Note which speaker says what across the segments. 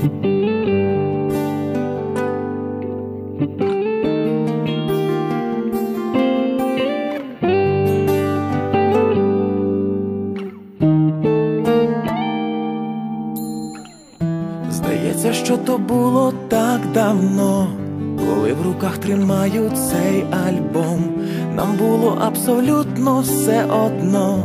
Speaker 1: Здається, що то було так давно, коли в руках тримаю цей альбом, нам було абсолютно все одно,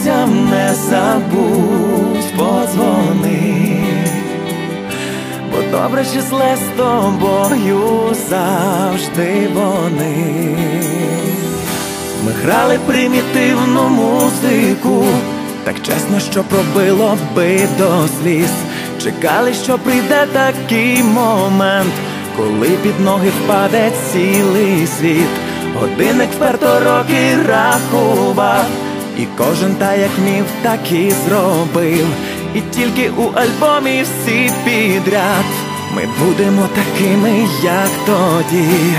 Speaker 1: друзям не забудь подзвони, бо добре чи зле з тобою завжди вони. Ми грали примітивну музику, так чесно, що пробило би до сліз. Чекали, що прийде такий момент, коли під ноги впаде цілий світ. Годинник вперто роки рахував, і кожен та як міг, так і зробив. І тільки у альбомі всі підряд ми будемо такими, як тоді.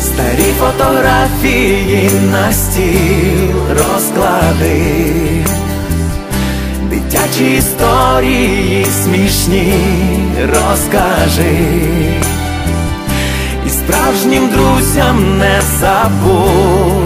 Speaker 1: Старі фотографії на стіл розклади, дитячі історії смішні розкажи, і справжнім друзям не забудь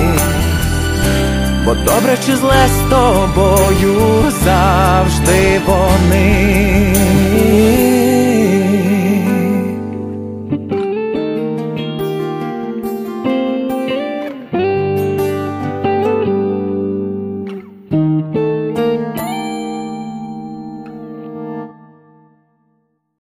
Speaker 1: бо добре чи зле з тобою завжди вони.